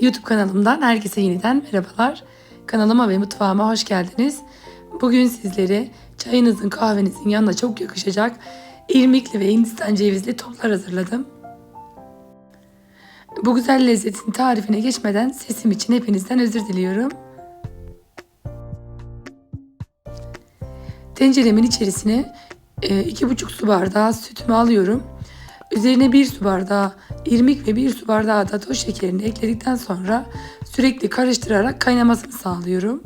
YouTube kanalımdan herkese yeniden merhabalar. Kanalıma ve mutfağıma hoş geldiniz. Bugün sizlere çayınızın kahvenizin yanına çok yakışacak irmikli ve hindistan cevizli toplar hazırladım. Bu güzel lezzetin tarifine geçmeden sesim için hepinizden özür diliyorum. Tenceremin içerisine e, iki buçuk su bardağı sütümü alıyorum. Üzerine bir su bardağı irmik ve bir su bardağı da toz şekerini ekledikten sonra sürekli karıştırarak kaynamasını sağlıyorum.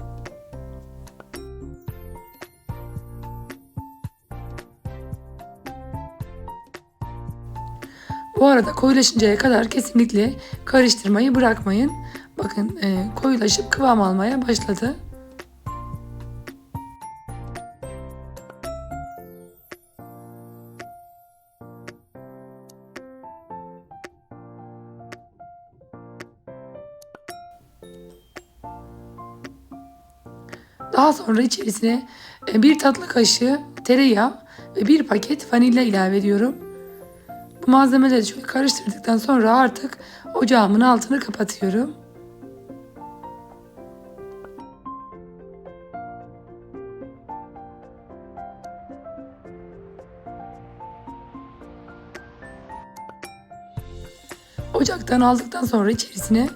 Bu arada koyulaşıncaya kadar kesinlikle karıştırmayı bırakmayın. Bakın e, koyulaşıp kıvam almaya başladı. Daha sonra içerisine e, bir tatlı kaşığı tereyağı ve bir paket vanilya ilave ediyorum. Bu malzemeleri şöyle karıştırdıktan sonra artık ocağımın altını kapatıyorum. Ocaktan aldıktan sonra içerisine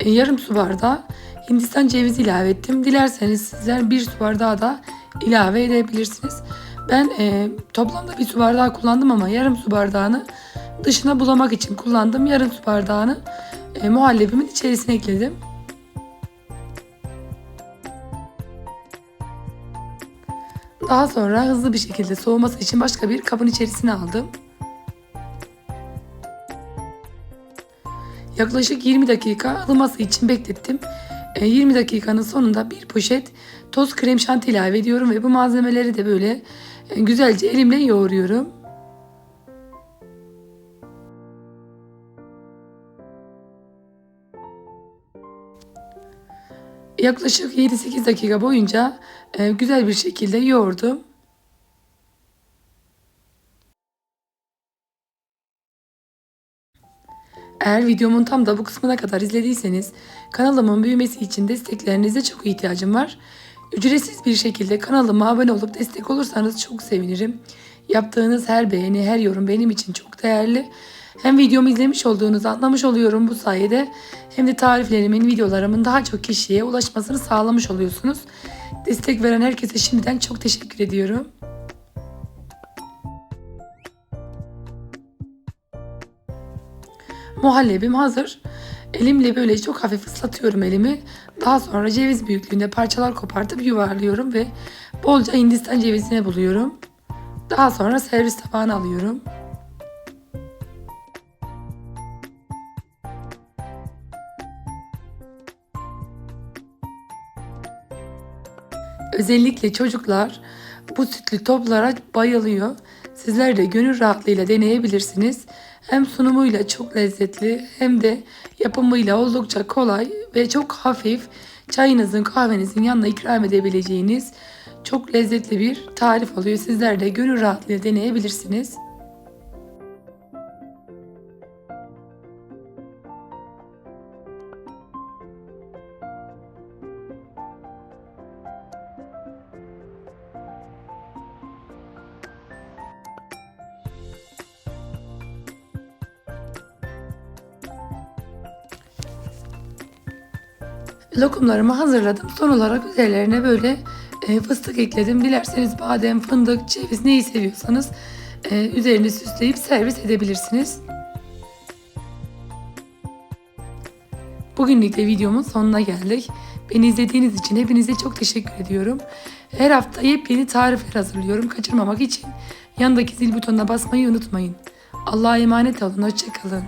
e, yarım su bardağı Hindistan cevizi ilave ettim. Dilerseniz sizler bir su bardağı da ilave edebilirsiniz. Ben e, toplamda bir su bardağı kullandım ama yarım su bardağını dışına bulamak için kullandım. Yarım su bardağını e, muhallebimin içerisine ekledim. Daha sonra hızlı bir şekilde soğuması için başka bir kabın içerisine aldım. Yaklaşık 20 dakika ılıması için beklettim. 20 dakikanın sonunda bir poşet toz krem şanti ilave ediyorum ve bu malzemeleri de böyle güzelce elimle yoğuruyorum. Yaklaşık 7-8 dakika boyunca güzel bir şekilde yoğurdum. Eğer videomun tam da bu kısmına kadar izlediyseniz kanalımın büyümesi için desteklerinize çok ihtiyacım var. Ücretsiz bir şekilde kanalıma abone olup destek olursanız çok sevinirim. Yaptığınız her beğeni, her yorum benim için çok değerli. Hem videomu izlemiş olduğunuzu anlamış oluyorum bu sayede hem de tariflerimin, videolarımın daha çok kişiye ulaşmasını sağlamış oluyorsunuz. Destek veren herkese şimdiden çok teşekkür ediyorum. Muhallebim hazır. Elimle böyle çok hafif ıslatıyorum elimi. Daha sonra ceviz büyüklüğünde parçalar kopartıp yuvarlıyorum ve bolca hindistan cevizine buluyorum. Daha sonra servis tabağına alıyorum. Özellikle çocuklar bu sütlü toplara bayılıyor. Sizler de gönül rahatlığıyla deneyebilirsiniz. Hem sunumuyla çok lezzetli hem de yapımıyla oldukça kolay ve çok hafif çayınızın kahvenizin yanına ikram edebileceğiniz çok lezzetli bir tarif oluyor. Sizler de gönül rahatlığıyla deneyebilirsiniz. Lokumlarımı hazırladım. Son olarak üzerlerine böyle e, fıstık ekledim. Dilerseniz badem, fındık, ceviz neyi seviyorsanız e, üzerini süsleyip servis edebilirsiniz. Bugünlük de videomun sonuna geldik. Beni izlediğiniz için hepinize çok teşekkür ediyorum. Her hafta yepyeni tarifler hazırlıyorum. Kaçırmamak için yandaki zil butonuna basmayı unutmayın. Allah'a emanet olun. Hoşçakalın.